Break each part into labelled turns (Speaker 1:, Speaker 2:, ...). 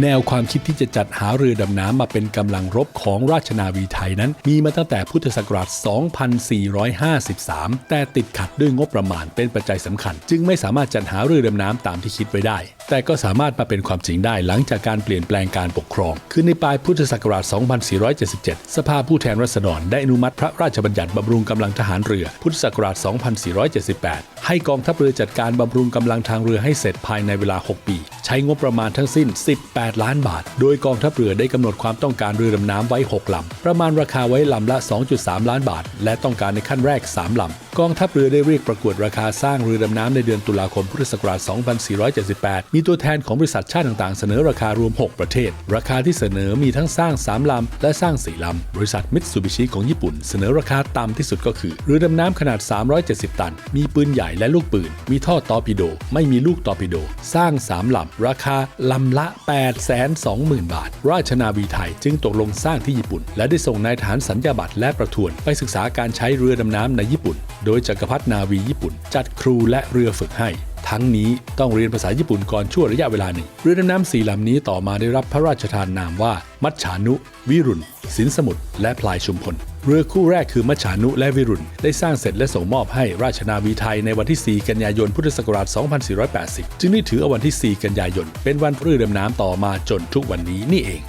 Speaker 1: แนวความคิดที่จะจัดหาเรือดำน้ำมาเป็นกำลังรบของราชนาวีไทยนั้น มีมาตั้งแต่พุทธศักราช 2453 แต่ติดขัดด้วยงบประมาณเป็นปัจจัยสำคัญ จึงไม่สามารถจัดหาเรือดำน้ำตามที่คิดไว้ได้ แต่ก็สามารถมาเป็นความจริงได้หลังจากการเปลี่ยนแปลงการปกครอง คือในปลายพุทธศักราช 2477 สภาผู้แทนราษฎรได้อนุมัติพระราชบัญญัติบำรุงกำลังทหารเรือ พุทธศักราช 2478 ให้กองทัพเรือจัดการบำรุงกำลังทางเรือให้เสร็จภายในเวลา 6 ปี ใช้งบประมาณทั้งสิ้น 18 8 ล้านบาท โดยกองทัพเรือได้กำหนดความต้องการเรือดำน้ำไว้ 6ลำ ประมาณราคาไว้ลำละ 2.3 ล้านบาท และต้องการในขั้นแรก 3 ลำกองทัพเรือได้เรียกประกวดราคาสร้างเรือดำน้ำในเดือนตุลาคมพุทธศักราช 2478 มีตัวแทนของบริษัทชาติต่างๆ เสนอราคารวม 6 ประเทศ ราคาที่เสนอมีทั้งสร้าง 3 ลำ และสร้าง 4 ลำ บริษัทมิตซูบิชิของญี่ปุ่น เสนอราคาต่ำที่สุดก็คือ เรือดำน้ำขนาด 370 ตัน มีปืนใหญ่และลูกปืน มีท่อตอร์ปิโด ไม่มีลูกตอร์ปิโด สร้าง 3 ลำ ราคาลำละ 820,000 บาท ราชนาวีไทยจึงตกลงสร้างที่ญี่ปุ่น และได้ส่งนายทหารสัญญาบัตรและประทวน ไปศึกษาการใช้เรือดำน้ำในญี่ปุ่นโดยจักรพรรดินาวีญี่ปุ่น จัดครูและเรือฝึกให้ ทั้งนี้ต้องเรียนภาษาญี่ปุ่นก่อนชั่วระยะเวลาหนึ่ง เรือดำน้ำสี่ลำนี้ต่อมาได้รับพระราชทานนามว่า มัจฉานุ วิรุณสินสมุทรและพลายชุมพล เรือคู่แรกคือมัจฉานุและวิรุณ ได้สร้างเสร็จและส่งมอบให้ราชนาวีไทยในวันที่ 4 กันยายน พุทธศักราช 2480 จึงได้ถือเอาวันที่ 4 กันยายน เป็นวันเรือดำน้ำต่อมาจนทุกวันนี้นี่เอง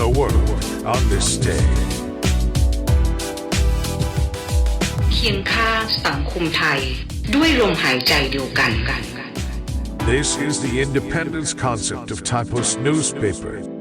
Speaker 2: The world on this day.
Speaker 3: คียงข้างสังคมไทย ด้วยลมหายใจเดียวกัน
Speaker 2: This is the independence concept of Typos newspaper.